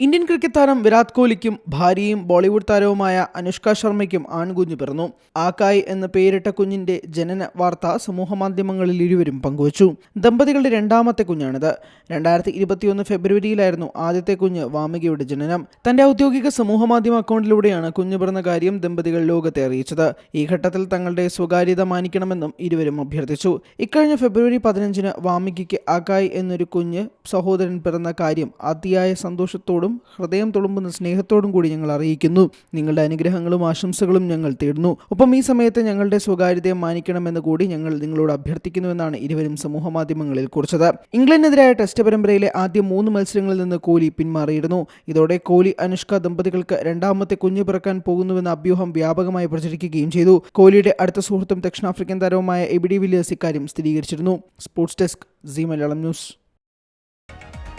Indian cricket താരം വിരാട് കോഹ്ലിക്കും ഭാര്യയും ബോളിവുഡ് താരവുമായ അനുഷ്ക ശർമ്മയ്ക്കും ആൺകുഞ്ഞ് പിറന്നു. ആക്കായ് എന്ന പേരിട്ട കുഞ്ഞിന്റെ ജനന വാർത്ത സമൂഹമാധ്യമങ്ങളിൽ ഇരുവരും പങ്കുവച്ചു. ദമ്പതികളുടെ രണ്ടാമത്തെ കുഞ്ഞാണിത്. രണ്ടായിരത്തി ഇരുപത്തിയൊന്ന് ഫെബ്രുവരിയിലായിരുന്നു ആദ്യത്തെ കുഞ്ഞ് വാമികയുടെ ജനനം. തന്റെ ഔദ്യോഗിക സമൂഹമാധ്യമ അക്കൗണ്ടിലൂടെയാണ് കുഞ്ഞു പിറന്ന കാര്യം ദമ്പതികൾ ലോകത്തെ അറിയിച്ചത്. ഈ ഘട്ടത്തിൽ തങ്ങളുടെ സ്വകാര്യത മാനിക്കണമെന്നും ഇരുവരും അഭ്യർത്ഥിച്ചു. ഇക്കഴിഞ്ഞ ഫെബ്രുവരി പതിനഞ്ചിന് വാമികയ്ക്ക് ആക്കായ് എന്നൊരു കുഞ്ഞ് സഹോദരൻ പിറന്ന കാര്യം അതിയായ സന്തോഷത്തോടും ഹൃദയം തുളുമ്പുന്ന സ്നേഹത്തോടും കൂടി ഞങ്ങൾ അറിയിക്കുന്നു. നിങ്ങളുടെ അനുഗ്രഹങ്ങളും ആശംസകളും ഞങ്ങൾ തേടുന്നു. ഒപ്പം ഈ സമയത്ത് ഞങ്ങളുടെ സ്വകാര്യതയെ മാനിക്കണമെന്ന് കൂടി ഞങ്ങൾ നിങ്ങളോട് അഭ്യർത്ഥിക്കുന്നുവെന്നാണ് ഇരുവരും സമൂഹമാധ്യമങ്ങളിൽ കുറിച്ചത്. ഇംഗ്ലണ്ടിനെതിരായ ടെസ്റ്റ് പരമ്പരയിലെ ആദ്യ മൂന്ന് മത്സരങ്ങളിൽ നിന്ന് കോഹ്ലി പിന്മാറിയിരുന്നു. ഇതോടെ കോഹ്ലി അനുഷ്ക ദമ്പതികൾക്ക് രണ്ടാമത്തെ കുഞ്ഞു പിറക്കാൻ പോകുന്നുവെന്ന അഭ്യൂഹം വ്യാപകമായി പ്രചരിക്കുകയും ചെയ്തു. കോഹ്ലിയുടെ അടുത്ത സുഹൃത്തും ദക്ഷിണാഫ്രിക്കൻ താരവുമായ എബിഡി വില്ലിയേഴ്സ് ഇക്കാര്യം സ്ഥിരീകരിച്ചിരുന്നു. Sports desk Zee Malayalam news.